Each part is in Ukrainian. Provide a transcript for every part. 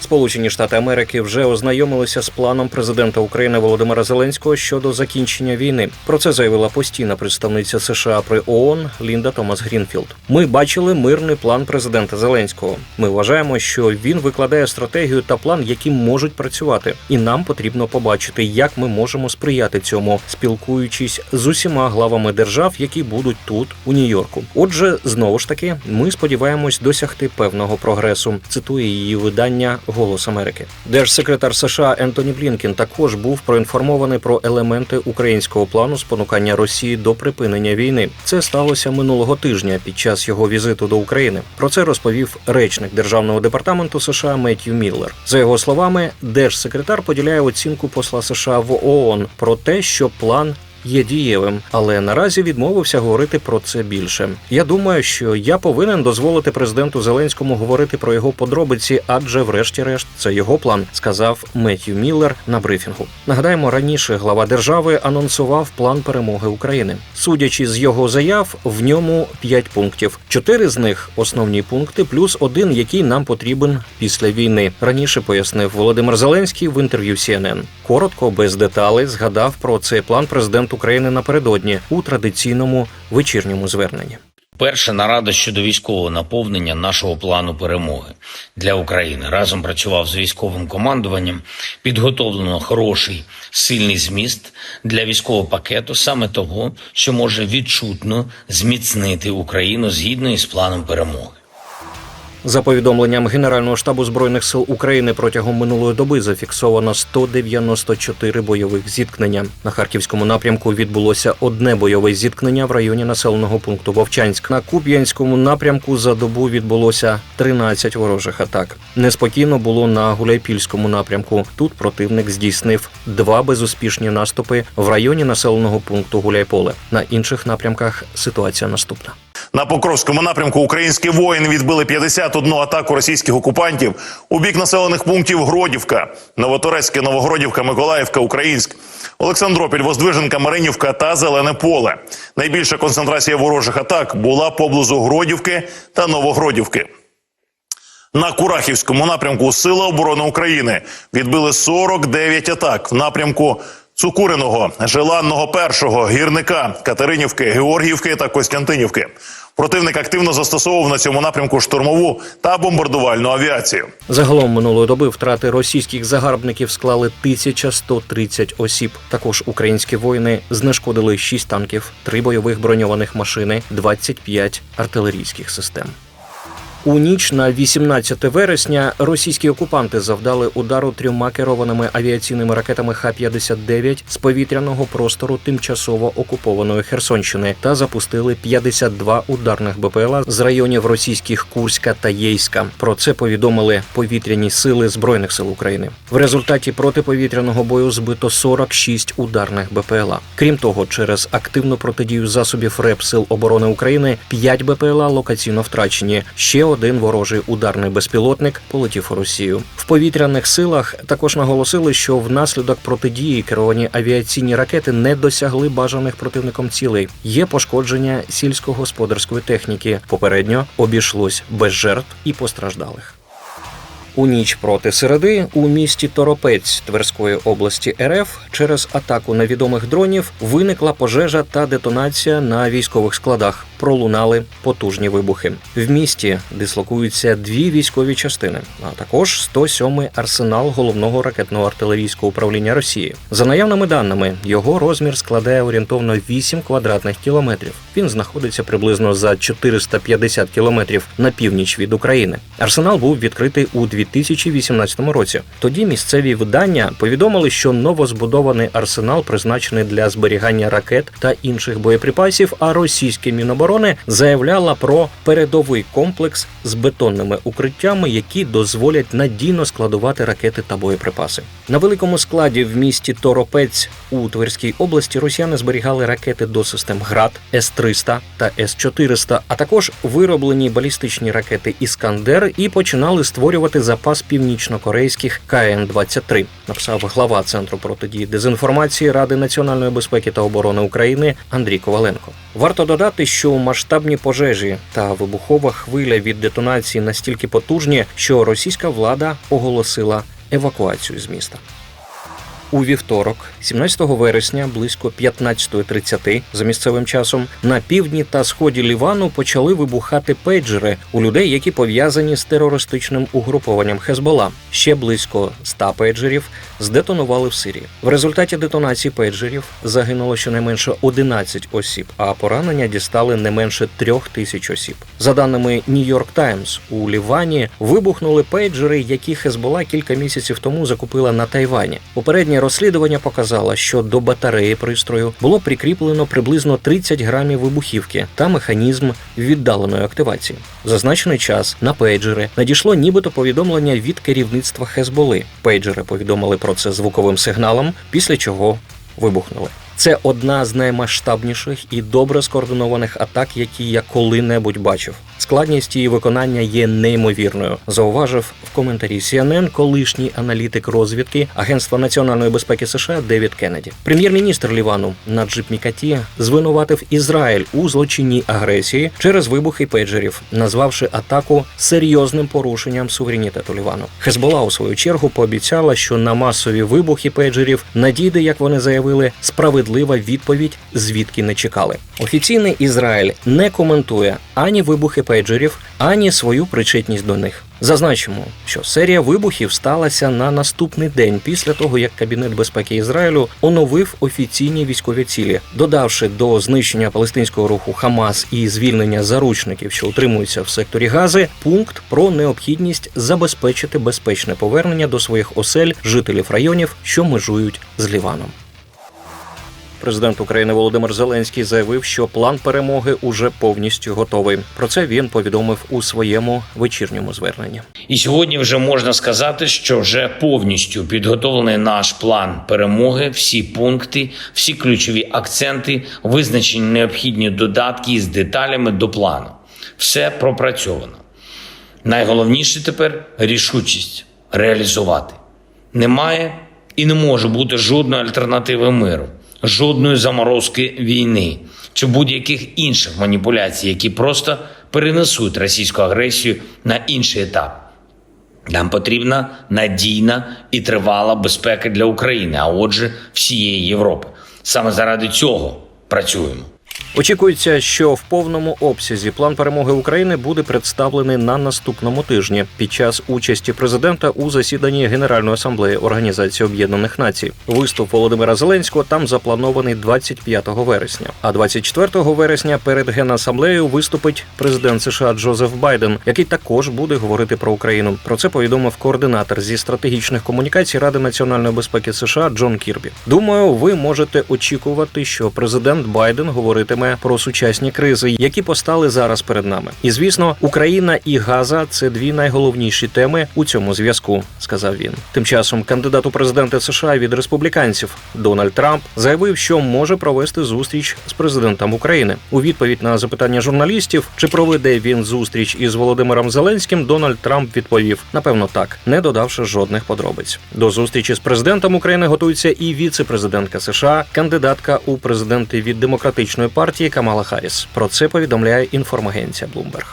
Сполучені Штати Америки вже ознайомилися з планом президента України Володимира Зеленського щодо закінчення війни. Про це заявила постійна представниця США при ООН Лінда Томас Грінфілд. Ми бачили мирний план президента Зеленського. Ми вважаємо, що він викладає стратегію та план, які можуть працювати, і нам потрібно побачити, як ми можемо сприяти цьому, спілкуючись з усіма главами держав, які будуть тут, у Нью-Йорку. Отже, знову ж таки, ми сподіваємось досягти певного прогресу. Цитує її видання Голос Америки. Держсекретар США Ентоні Блінкен також був проінформований про елементи українського плану спонукання Росії до припинення війни. Це сталося минулого тижня під час його візиту до України. Про це розповів речник державного департаменту США Меттью Міллер. За його словами, держсекретар поділяє оцінку посла США в ООН про те, що план є дієвим, але наразі відмовився говорити про це більше. Я думаю, що я повинен дозволити президенту Зеленському говорити про його подробиці, адже, врешті-решт, це його план, сказав Меттью Міллер на брифінгу. Нагадаємо, раніше глава держави анонсував план перемоги України. Судячи з його заяв, в ньому п'ять пунктів. Чотири з них основні пункти, плюс один, який нам потрібен після війни. Раніше пояснив Володимир Зеленський в інтерв'ю CNN. Коротко, без деталей, згадав про цей план президент України напередодні у традиційному вечірньому зверненні. Перша нарада щодо військового наповнення нашого плану перемоги для України разом працював з військовим командуванням. Підготовлено хороший сильний зміст для військового пакету, саме того, що може відчутно зміцнити Україну згідно із планом перемоги. За повідомленням Генерального штабу збройних сил України протягом минулої доби зафіксовано 194 бойових зіткнення. На харківському напрямку відбулося одне бойове зіткнення в районі населеного пункту Вовчанськ. На Куп'янському напрямку за добу відбулося 13 ворожих атак. Неспокійно було на Гуляйпільському напрямку. Тут противник здійснив два безуспішні наступи в районі населеного пункту Гуляйполе. На інших напрямках ситуація наступна. На Покровському напрямку українські воїни відбили 51 атаку російських окупантів у бік населених пунктів Гродівка, Новоторецьке, Новогродівка, Миколаївка, Українськ, Олександропіль, Воздвиженка, Маринівка та Зелене Поле. Найбільша концентрація ворожих атак була поблизу Гродівки та Новогродівки. На Курахівському напрямку Сили оборони України відбили 49 атак в напрямку Цукуриного, Желанного першого, гірника, Катеринівки, Георгіївки та Костянтинівки. Противник активно застосовував на цьому напрямку штурмову та бомбардувальну авіацію. Загалом минулої доби втрати російських загарбників склали 1130 осіб. Також українські воїни знешкодили 6 танків, 3 бойових броньованих машини, 25 артилерійських систем. У ніч на 18 вересня російські окупанти завдали удару трьома керованими авіаційними ракетами Х-59 з повітряного простору тимчасово окупованої Херсонщини та запустили 52 ударних БПЛА з районів російських Курська та Єйська. Про це повідомили повітряні сили збройних сил України. В результаті протиповітряного бою збито 46 ударних БПЛА. Крім того, через активну протидію засобів РЕП Сил оборони України 5 БПЛА локаційно втрачені. Ще один ворожий ударний безпілотник полетів у Росію. В повітряних силах також наголосили, що внаслідок протидії керовані авіаційні ракети не досягли бажаних противником цілей. Є пошкодження сільськогосподарської техніки. Попередньо обійшлось без жертв і постраждалих. У ніч проти середи у місті Торопець Тверської області РФ через атаку невідомих дронів виникла пожежа та детонація на військових складах. Пролунали потужні вибухи. В місті дислокуються дві військові частини, а також 107-й арсенал головного ракетного артилерійського управління Росії. За наявними даними, його розмір складає орієнтовно 8 квадратних кілометрів. Він знаходиться приблизно за 450 кілометрів на північ від України. Арсенал був відкритий у 2018 році. Тоді місцеві видання повідомили, що новозбудований арсенал призначений для зберігання ракет та інших боєприпасів. А російське міноборони заявляла про передовий комплекс з бетонними укриттями, які дозволять надійно складувати ракети та боєприпаси. На великому складі в місті Торопець у Тверській області росіяни зберігали ракети до систем ГРАД, С-300 та С-400, а також вироблені балістичні ракети Іскандер і починали створювати запас північно-корейських КН-23, написав глава центру протидії дезінформації Ради національної безпеки та оборони України Андрій Коваленко. Варто додати, що масштабні пожежі та вибухова хвиля від детонації настільки потужні, що російська влада оголосила евакуацію з міста. У вівторок, 17 вересня, близько 15.30 за місцевим часом, на півдні та сході Лівану почали вибухати пейджери у людей, які пов'язані з терористичним угрупованням Хезбола. Ще близько 100 пейджерів здетонували в Сирії. В результаті детонації пейджерів загинуло щонайменше 11 осіб, а поранення дістали не менше трьох тисяч осіб. За даними York Times, у Лівані вибухнули пейджери, які Хезбола кілька місяців тому закупила на Тайвані. Попереднє розслідування показало, що до батареї пристрою було прикріплено приблизно 30 грамів вибухівки та механізм віддаленої активації. Зазначений час на пейджери надійшло нібито повідомлення від керівництва Хезболи. Пейджери повідомили про це звуковим сигналом, після чого вибухнули. Це одна з наймасштабніших і добре скоординованих атак, які я коли-небудь бачив. Складність її виконання є неймовірною, зауважив в коментарі CNN колишній аналітик розвідки Агентства національної безпеки США Девід Кеннеді. Прем'єр-міністр Лівану Наджиб Мікаті звинуватив Ізраїль у злочинній агресії через вибухи пейджерів, назвавши атаку серйозним порушенням суверенітету Лівану. Хезбола у свою чергу пообіцяла, що на масові вибухи пейджерів надійде, як вони заявили, справедлива відповідь, звідки не чекали. Офіційний Ізраїль не коментує ані вибухи пейджерів, ані свою причетність до них. Зазначимо, що серія вибухів сталася на наступний день після того, як Кабінет безпеки Ізраїлю оновив офіційні військові цілі, додавши до знищення палестинського руху Хамас і звільнення заручників, що утримуються в секторі Гази, пункт про необхідність забезпечити безпечне повернення до своїх осель жителів районів, що межують з Ліваном. Президент України Володимир Зеленський заявив, що план перемоги уже повністю готовий. Про це він повідомив у своєму вечірньому зверненні. І сьогодні вже можна сказати, що вже повністю підготовлений наш план перемоги, всі пункти, всі ключові акценти, визначені необхідні додатки з деталями до плану. Все пропрацьовано. Найголовніше тепер рішучість реалізувати. Немає і не може бути жодної альтернативи миру, жодної заморозки війни чи будь-яких інших маніпуляцій, які просто перенесуть російську агресію на інший етап. Нам потрібна надійна і тривала безпека для України, а отже, всієї Європи. Саме заради цього працюємо. Очікується, що в повному обсязі план перемоги України буде представлений на наступному тижні під час участі президента у засіданні Генеральної асамблеї Організації Об'єднаних Націй. Виступ Володимира Зеленського там запланований 25 вересня. А 24 вересня перед генасамблеєю виступить президент США Джозеф Байден, який також буде говорити про Україну. Про це повідомив координатор зі стратегічних комунікацій Ради національної безпеки США Джон Кірбі. Думаю, ви можете очікувати, що президент Байден говоритиме про сучасні кризи, які постали зараз перед нами. І звісно, Україна і Газа це дві найголовніші теми у цьому зв'язку, сказав він. Тим часом кандидат у президенти США від республіканців Дональд Трамп заявив, що може провести зустріч з президентом України. У відповідь на запитання журналістів, чи проведе він зустріч із Володимиром Зеленським, Дональд Трамп відповів: напевно, так, не додавши жодних подробиць. До зустрічі з президентом України готується і віце-президентка США, кандидатка у президенти від демократичної партії Камала Харріс. Про це повідомляє інформагенція Bloomberg.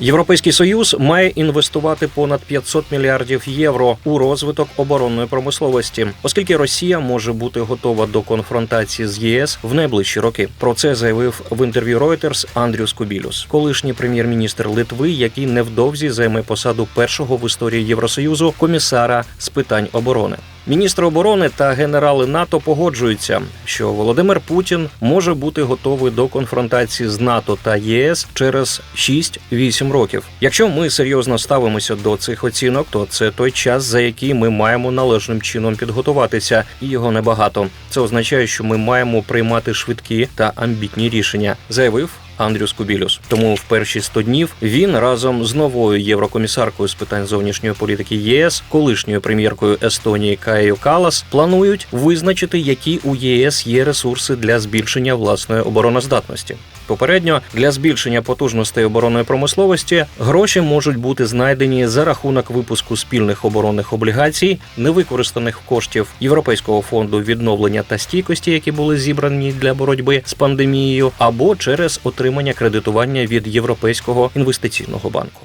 Європейський союз має інвестувати понад 500 мільярдів євро у розвиток оборонної промисловості, оскільки Росія може бути готова до конфронтації з ЄС в найближчі роки. Про це заявив в інтерв'ю Reuters Андрюс Кубілюс, колишній прем'єр-міністр Литви, який невдовзі займе посаду першого в історії Євросоюзу комісара з питань оборони. Міністри оборони та генерали НАТО погоджуються, що Володимир Путін може бути готовий до конфронтації з НАТО та ЄС через 6-8 років. Якщо ми серйозно ставимося до цих оцінок, то це той час, за який ми маємо належним чином підготуватися, і його небагато. Це означає, що ми маємо приймати швидкі та амбітні рішення, заявив. Андрюс Кубілюс. Тому в перші 100 днів він разом з новою єврокомісаркою з питань зовнішньої політики ЄС, колишньою прем'єркою Естонії Каєю Калас, планують визначити, які у ЄС є ресурси для збільшення власної обороноздатності. Попередньо для збільшення потужностей оборонної промисловості гроші можуть бути знайдені за рахунок випуску спільних оборонних облігацій, невикористаних коштів Європейського фонду відновлення та стійкості, які були зібрані для боротьби з пандемією, або через отримання кредитування від Європейського інвестиційного банку.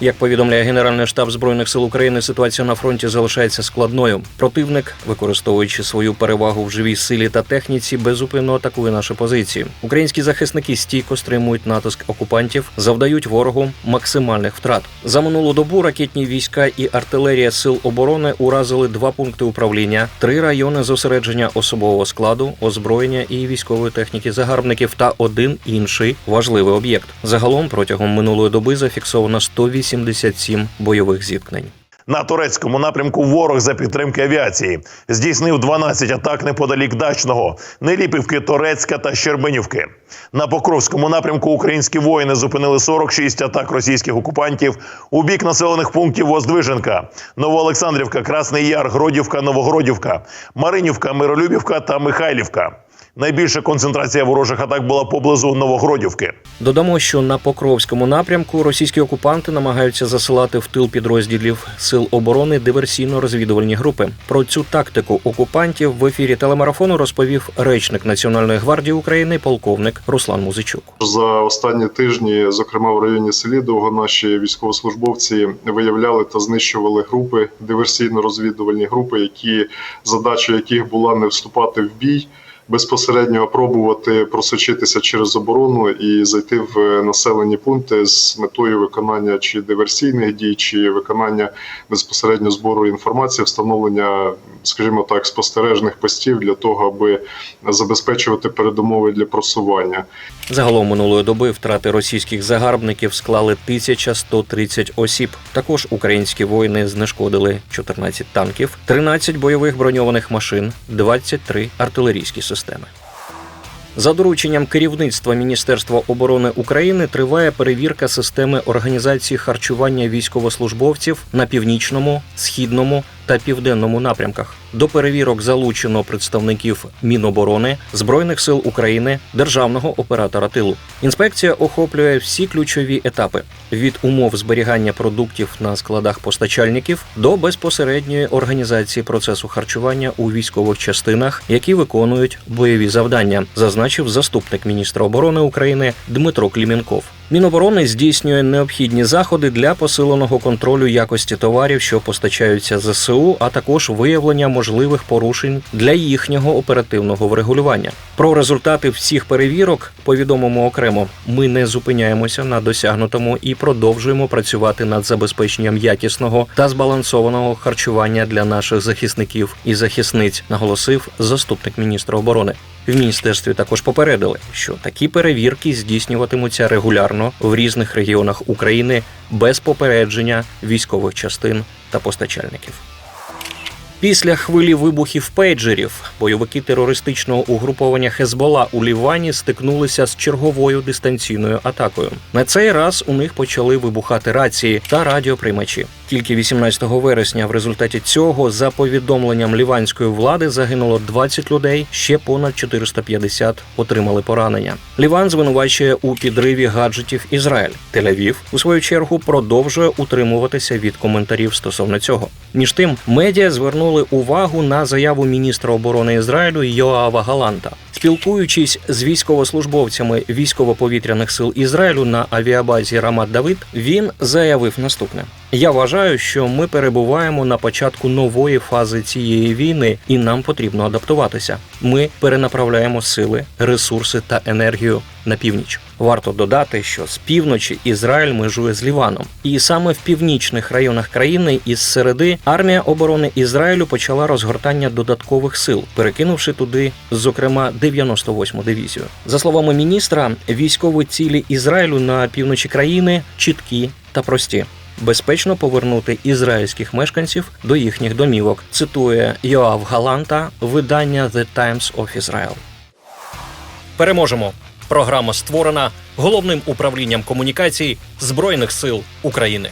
Як повідомляє Генеральний штаб збройних сил України, ситуація на фронті залишається складною. Противник, використовуючи свою перевагу в живій силі та техніці, безупинно атакує наші позиції. Українські захисники стійко стримують натиск окупантів, завдають ворогу максимальних втрат. За минулу добу ракетні війська і артилерія сил оборони уразили два пункти управління, три райони зосередження особового складу, озброєння і військової техніки загарбників та один інший важливий об'єкт. Загалом протягом минулої доби зафіксовано 187 бойових зіткнень. На турецькому напрямку ворог за підтримки авіації здійснив 12 атак неподалік дачного, Неліпівки, Торецька та Щербинівки. На Покровському напрямку українські воїни зупинили 46 атак російських окупантів у бік населених пунктів Воздвиженка, Новоолександрівка, Красний Яр, Гродівка, Новогродівка, Маринівка, Миролюбівка та Михайлівка. Найбільша концентрація ворожих атак була поблизу Новогродівки. Додамо, що на Покровському напрямку російські окупанти намагаються засилати в тил підрозділів сил оборони диверсійно-розвідувальні групи. Про цю тактику окупантів в ефірі телемарафону розповів речник Національної гвардії України, полковник Руслан Музичук. За останні тижні, зокрема в районі Селідового, наші військовослужбовці виявляли та знищували групи диверсійно-розвідувальні групи, які задача яких була не вступати в бій. Безпосередньо пробувати просочитися через оборону і зайти в населені пункти з метою виконання чи диверсійних дій, чи виконання безпосередньо збору інформації, встановлення, скажімо так, спостережних постів для того, аби забезпечувати передумови для просування. Загалом минулої доби втрати російських загарбників склали 1130 осіб. Також українські воїни знешкодили 14 танків, 13 бойових броньованих машин, 23 артилерійські системи. За дорученням керівництва Міністерства оборони України триває перевірка системи організації харчування військовослужбовців на північному, східному та південному напрямках. До перевірок залучено представників Міноборони, Збройних сил України, державного оператора тилу. Інспекція охоплює всі ключові етапи від умов зберігання продуктів на складах постачальників до безпосередньої організації процесу харчування у військових частинах, які виконують бойові завдання, зазначив заступник міністра оборони України Дмитро Клімінков. Міноборони здійснює необхідні заходи для посиленого контролю якості товарів, що постачаються ЗСУ, а також виявлення можливих порушень для їхнього оперативного врегулювання. Про результати всіх перевірок повідомимо окремо. Ми не зупиняємося на досягнутому і продовжуємо працювати над забезпеченням якісного та збалансованого харчування для наших захисників і захисниць, наголосив заступник міністра оборони. В міністерстві також попередили, що такі перевірки здійснюватимуться регулярно в різних регіонах України без попередження військових частин та постачальників. Після хвилі вибухів пейджерів бойовики терористичного угруповання Хезбола у Лівані стикнулися з черговою дистанційною атакою. На цей раз у них почали вибухати рації та радіоприймачі. Тільки 18 вересня в результаті цього, за повідомленням ліванської влади, загинуло 20 людей, ще понад 450 отримали поранення. Ліван звинувачує у підриві гаджетів Ізраїль. Тель-Авів, у свою чергу, продовжує утримуватися від коментарів стосовно цього. Між тим, медіа звернули увагу на заяву міністра оборони Ізраїлю Йоава Галанта. Спілкуючись з військовослужбовцями військово-повітряних сил Ізраїлю на авіабазі Рамат Давид, він заявив наступне: Я вважаю, що ми перебуваємо на початку нової фази цієї війни, і нам потрібно адаптуватися. Ми перенаправляємо сили, ресурси та енергію на північ. Варто додати, що з півночі Ізраїль межує з Ліваном, і саме в північних районах країни із середи армія оборони Ізраїлю почала розгортання додаткових сил, перекинувши туди, зокрема, 98-му дивізію. За словами міністра, військові цілі Ізраїлю на півночі країни чіткі та прості. Безпечно повернути ізраїльських мешканців до їхніх домівок. Цитує Йоав Галанта, видання The Times of Israel. Переможемо. Програма створена головним управлінням комунікацій Збройних сил України.